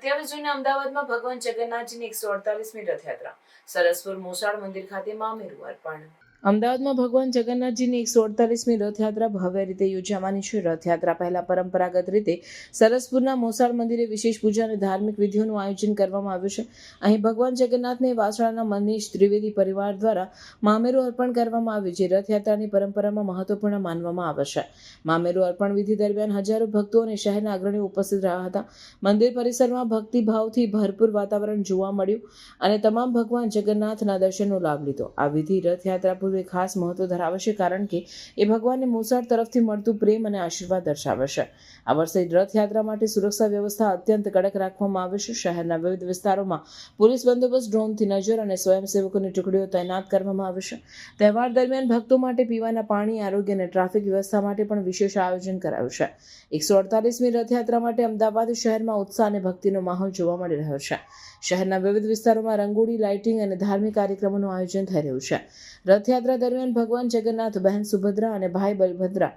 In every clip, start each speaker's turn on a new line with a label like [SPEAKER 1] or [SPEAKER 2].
[SPEAKER 1] સત્યાવીસ જૂને અમદાવાદમાં ભગવાન જગન્નાથજીની એકસો અડતાલીસમી રથયાત્રા. સરસપુર મોસાળ મંદિર ખાતે મામેરું અર્પણ. અમદાવાદમાં ભગવાન જગન્નાથજીની એકસો અડતાલીસમી રથયાત્રા ભવ્ય રીતે યોજાવાની છે. રથયાત્રા પહેલા પરંપરાગત રીતે સરસપુરના મોસાળ મંદિરે વિશેષ પૂજા અને ધાર્મિક વિધિઓનું આયોજન કરવામાં આવ્યું છે. અહીં ભગવાન જગન્નાથને વાસણાના મનીષ ત્રિવેદી પરિવાર દ્વારા મામેરું અર્પણ કરવામાં આવ્યું, જે રથયાત્રાની પરંપરામાં મહત્વપૂર્ણ માનવામાં આવે છે. મામેરું અર્પણ વિધિ દરમિયાન હજારો ભક્તો અને શહેરના અગ્રણીઓ ઉપસ્થિત રહ્યા હતા. મંદિર પરિસરમાં ભક્તિભાવથી ભરપૂર વાતાવરણ જોવા મળ્યું અને તમામ ભગવાન જગન્નાથના દર્શનનો લાભ લીધો. આ વિધિ રથયાત્રા પૂર્વે ખાસ મહત્વ ધરાવે છે કારણ કે એ ભગવાનને મોસાળ તરફથી મળતું પ્રેમ અને આશીર્વાદ દર્શાવે છે. આ વર્ષે રથયાત્રા માટે સુરક્ષા વ્યવસ્થા અત્યંત કડક રાખવામાં આવે છે. શહેરના વિવિધ વિસ્તારોમાં પોલીસ બંદોબસ્ત, ડ્રોનથી નજર અને સ્વયંસેવકોની ટુકડીઓ તૈનાત કરવામાં આવે છે. તહેવાર દરમિયાન ભક્તો માટે પીવાના પાણી, આરોગ્ય અને ટ્રાફિક વ્યવસ્થા માટે પણ વિશેષ આયોજન કરાયું છે. એકસો અડતાલીસમી રથયાત્રા માટે અમદાવાદ શહેરમાં ઉત્સાહ અને ભક્તિનો માહોલ જોવા મળી રહ્યો છે. શહેરના વિવિધ વિસ્તારોમાં રંગોળી, લાઇટિંગ અને ધાર્મિક કાર્યક્રમોનું આયોજન થઈ રહ્યું છે. રથયાત્રા દરમિયાન ભગવાન જગન્નાથ, બહેન સુભદ્રા અને ભાઈ બલભદ્રા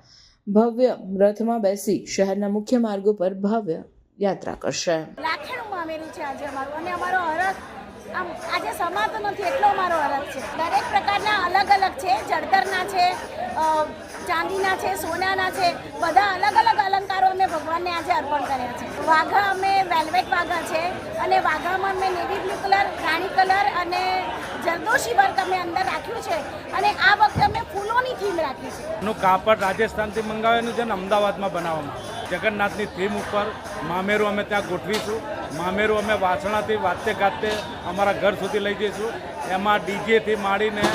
[SPEAKER 1] ભવ્ય રથમાં બેસી શહેરના મુખ્ય માર્ગો પર ભવ્ય યાત્રા કરશે.
[SPEAKER 2] લાખેણું છે આમ આજે સમાતો નથી, એટલો અમારો હરખ છે. દરેક પ્રકારના અલગ અલગ છે. જળતરના છે ચાંદીના છે, સોનાના છે. બધા અલગ અલગ અલંકારો અમે ભગવાનને આજે અર્પણ કર્યા છે. વાઘા અમે વેલ્વેટ વાઘા છે અને વાઘામાં અમે નેવી બ્લુ કલર, રાણી કલર અને જરદોશી વર્ક અમે અંદર રાખ્યું આ વખતે અમે ફૂલોની થીમ રાખી છે.
[SPEAKER 3] નું કાપડ રાજસ્થાનથી મંગાવેલું છે ને અમદાવાદમાં બનાવવામાં. જગન્નાથની થીમ ઉપર મામેરું અમે ત્યાં ગોઠવીશું. મામેરું અમે વાસણાથી વાતે ગાતે અમારા ઘર સુધી લઈ જઈશું. એમાં ડીજેથી માંડીને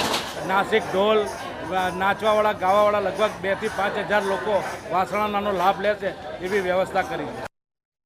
[SPEAKER 3] નાસિક ઢોલ નાચવાવાળા, ગાવાવાળા લગભગ બેથી પાંચ હજાર લોકો વાસણાનો લાભ લેશે એવી વ્યવસ્થા કરી છે.